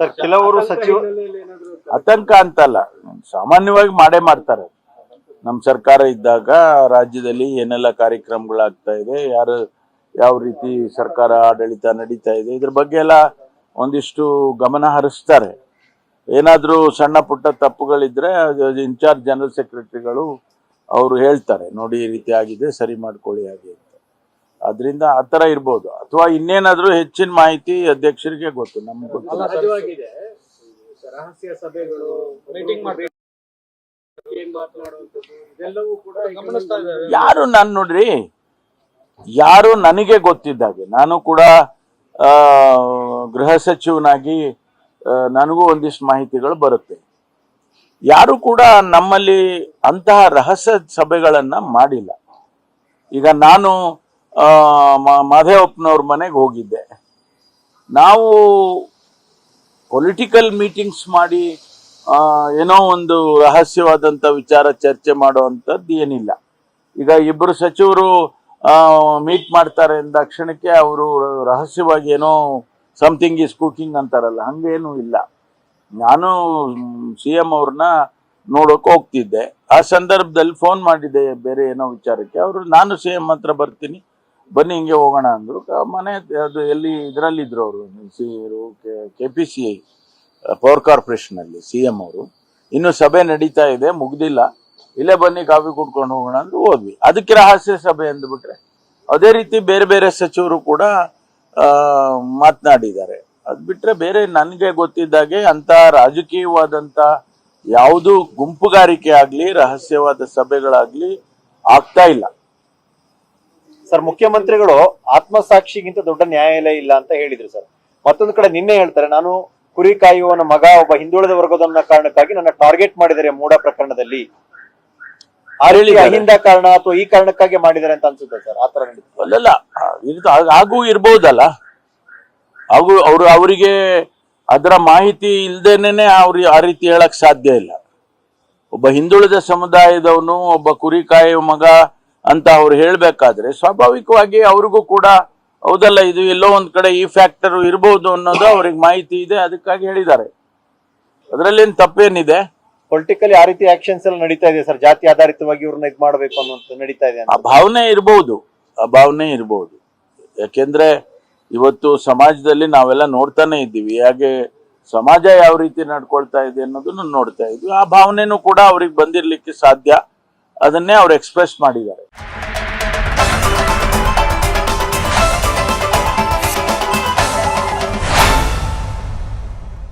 Sir ಕೆಲವರು ಸಚಿವ ಆತಂಕ ಅಂತಲ್ಲ. ಸಾಮಾನ್ಯವಾಗಿ ಮಾಡೇ ಮಾಡ್ತಾರೆ. ನಮ್ಮ ಸರ್ಕಾರ ಇದ್ದಾಗ ರಾಜ್ಯದಲ್ಲಿ ಏನೆಲ್ಲ ಕಾರ್ಯಕ್ರಮಗಳಾಗ್ತಾ ಇದೆ ಯಾರು ಯಾವ ರೀತಿ ಸರ್ಕಾರ ಆಡಳಿತ ನಡೀತಾ ಇದೆ ಇದ್ರ ಬಗ್ಗೆ ಎಲ್ಲ ಒಂದಿಷ್ಟು ಗಮನ ಹರಿಸ್ತಾರೆ. ಏನಾದರೂ ಸಣ್ಣ ಪುಟ್ಟ ತಪ್ಪುಗಳಿದ್ರೆ ಇನ್ಚಾರ್ಜ್ ಜನರಲ್ ಸೆಕ್ರೆಟರಿಗಳು ಅವರು ಹೇಳ್ತಾರೆ ನೋಡಿ ಈ ರೀತಿ ಆಗಿದೆ ಸರಿ ಮಾಡ್ಕೊಳ್ಳಿ ಹಾಗೆ ಅದರಿಂದ ಆ ತರ ಇರ್ಬೋದು. ಅಥವಾ ಇನ್ನೇನಾದ್ರೂ ಹೆಚ್ಚಿನ ಮಾಹಿತಿ ಅಧ್ಯಕ್ಷರಿಗೆ ಗೊತ್ತು ನಮ್ಗೆ ಗೊತ್ತಿಲ್ಲ ರಹಸ್ಯ ಸಭೆಗಳು ಮೀಟಿಂಗ್ ಮಾಡಿ ಏನ್ ಮಾತನಾಡುವಂಥದ್ದು ಇದೆಲ್ಲವೂ ಕೂಡ ಗಮನಿಸ್ತಾ ಇದ್ದಾರೆ. ಯಾರು ನಾನು ನೋಡ್ರಿ? ಯಾರು ನನಗೆ ಗೊತ್ತಿದ್ದಾಗೆ? ನಾನು ಕೂಡ ಆ, ಗೃಹ ಸಚಿವನಾಗಿ ನನಗೂ ಒಂದಿಷ್ಟು ಮಾಹಿತಿಗಳು ಬರುತ್ತೆ. ಯಾರು ಕೂಡ ನಮ್ಮಲ್ಲಿ ಅಂತಹ ರಹಸ್ಯ ಸಭೆಗಳನ್ನ ಮಾಡಿಲ್ಲ. ಈಗ ನಾನು ಮಾದೇವಪ್ಪನವ್ರ ಮನೆಗೆ ಹೋಗಿದ್ದೆ. ನಾವು ಪೊಲಿಟಿಕಲ್ ಮೀಟಿಂಗ್ಸ್ ಮಾಡಿ ಏನೋ ಒಂದು ರಹಸ್ಯವಾದಂಥ ವಿಚಾರ ಚರ್ಚೆ ಮಾಡುವಂಥದ್ದು ಏನಿಲ್ಲ. ಈಗ ಇಬ್ಬರು ಸಚಿವರು ಮೀಟ್ ಮಾಡ್ತಾರೆ ಅಂದ ಕ್ಷಣಕ್ಕೆ ಅವರು ರಹಸ್ಯವಾಗಿ ಏನೋ ಸಮಥಿಂಗ್ ಈಸ್ ಕುಕಿಂಗ್ ಅಂತಾರಲ್ಲ, ಹಂಗೇನೂ ಇಲ್ಲ. ನಾನು ಸಿ ಎಂ ಅವ್ರನ್ನ ನೋಡೋಕೆ ಹೋಗ್ತಿದ್ದೆ. ಆ ಸಂದರ್ಭದಲ್ಲಿ ಫೋನ್ ಮಾಡಿದ್ದೆ ಬೇರೆ ಏನೋ ವಿಚಾರಕ್ಕೆ. ಅವರು, ನಾನು ಸಿ ಎಂ ಹತ್ರ ಬರ್ತೀನಿ ಬನ್ನಿ ಹಿಂಗೆ ಹೋಗೋಣ ಅಂದರು. ಮನೆ ಅದು ಎಲ್ಲಿ ಇದರಲ್ಲಿದ್ದರು ಅವರು C K P C I power ಕಾರ್ಪೊರೇಷನಲ್ಲಿ C M ಅವರು. ಇನ್ನು ಸಭೆ ನಡೀತಾ ಇದೆ, ಮುಗ್ದಿಲ್ಲ. ಇಲ್ಲೇ ಬನ್ನಿ ಕಾಫಿ ಕುಡ್ಕೊಂಡು ಹೋಗೋಣ ಅಂದ್ರು ಹೋದ್ವಿ. ಅದಕ್ಕೆ ರಹಸ್ಯ ಸಭೆ ಅಂದ್ಬಿಟ್ರೆ, ಅದೇ ರೀತಿ ಬೇರೆ ಬೇರೆ ಸಚಿವರು ಕೂಡ ಮಾತನಾಡಿದ್ದಾರೆ. ಅದ್ ಬಿಟ್ರೆ ಬೇರೆ ನನಗೆ ಗೊತ್ತಿದ್ದಾಗೆ ಅಂತ ರಾಜಕೀಯವಾದಂತ ಯಾವುದು ಗುಂಪುಗಾರಿಕೆ ಆಗಲಿ, ರಹಸ್ಯವಾದ ಸಭೆಗಳಾಗ್ಲಿ ಆಗ್ತಾ ಇಲ್ಲ. ಸರ್ ಮುಖ್ಯಮಂತ್ರಿಗಳು ಆತ್ಮಸಾಕ್ಷಿಗಿಂತ ದೊಡ್ಡ ನ್ಯಾಯಾಲಯ ಇಲ್ಲ ಅಂತ ಹೇಳಿದ್ರು ಸರ್. ಮತ್ತೊಂದು ಕಡೆ ನಿನ್ನೆ ಹೇಳ್ತಾರೆ ನಾನು ಕುರಿ ಕಾಯುವವನ ಮಗ ಒಬ್ಬ ಹಿಂದುಳಿದ ವರ್ಗದವನ ಕಾರಣಕ್ಕಾಗಿ ನನ್ನ ಟಾರ್ಗೆಟ್ ಮಾಡಿದರೆ ಮೂಡ ಪ್ರಕರಣದಲ್ಲಿ. ಆ ರೀತಿ ಅಹಿಂದ ಕಾರಣ ಅಥವಾ ಈ ಕಾರಣಕ್ಕಾಗಿ ಮಾಡಿದ್ದಾರೆ ಅಂತ ಅನ್ಸುತ್ತೆ ಸರ್? ಆತರ ಅಲ್ಲಲ್ಲ ಹಾಗೂ ಇರ್ಬೋದಲ್ಲ. ಹಾಗೂ ಅವರು ಅವರಿಗೆ ಅದರ ಮಾಹಿತಿ ಇಲ್ದೇನೆ ಅವ್ರಿಗೆ ಆ ರೀತಿ ಹೇಳಕ್ ಸಾಧ್ಯ ಇಲ್ಲ. ಒಬ್ಬ ಹಿಂದುಳಿದ ಸಮುದಾಯದವನು ಒಬ್ಬ ಕುರಿ ಕಾಯುವ ಮಗ ಅಂತ ಅವ್ರು ಹೇಳಬೇಕಾದ್ರೆ ಸ್ವಾಭಾವಿಕವಾಗಿ ಅವ್ರಿಗೂ ಕೂಡ ಹೌದಲ್ಲ ಇದು ಎಲ್ಲೋ ಒಂದ್ ಕಡೆ ಈ ಫ್ಯಾಕ್ಟರ್ ಇರಬಹುದು ಅನ್ನೋದು ಅವ್ರಿಗೆ ಮಾಹಿತಿ ಇದೆ ಅದಕ್ಕಾಗಿ ಹೇಳಿದ್ದಾರೆ. ಅದರಲ್ಲೇನ್ ತಪ್ಪೇನಿದೆ? ಪೊಲಿಟಿಕಲಿ ಆ ರೀತಿ ಆಕ್ಷನ್ಸ್ ಎಲ್ಲ ನಡೀತಾ ಇದೆ ಸರ್ ಜಾತಿ ಆಧಾರಿತವಾಗಿ ಇವ್ರನ್ನ ಇದು ಮಾಡಬೇಕು ಅನ್ನೋದು ನಡೀತಾ ಇದೆ ಆ ಭಾವನೆ ಇರಬಹುದು ಆ ಭಾವನೆ ಇರಬಹುದು ಯಾಕೆಂದ್ರೆ ಇವತ್ತು ಸಮಾಜದಲ್ಲಿ ನಾವೆಲ್ಲ ನೋಡ್ತಾನೆ ಇದ್ದೀವಿ ಹಾಗೆ ಸಮಾಜ ಯಾವ ರೀತಿ ನಡ್ಕೊಳ್ತಾ ಇದೆ ಅನ್ನೋದನ್ನು ನೋಡ್ತಾ ಇದ್ವಿ ಆ ಭಾವನೆನೂ ಕೂಡ ಅವ್ರಿಗೆ ಬಂದಿರ್ಲಿಕ್ಕೆ ಸಾಧ್ಯ. ಅದನ್ನೇ ಅವ್ರು ಎಕ್ಸ್ಪ್ರೆಸ್ ಮಾಡಿದ್ದಾರೆ.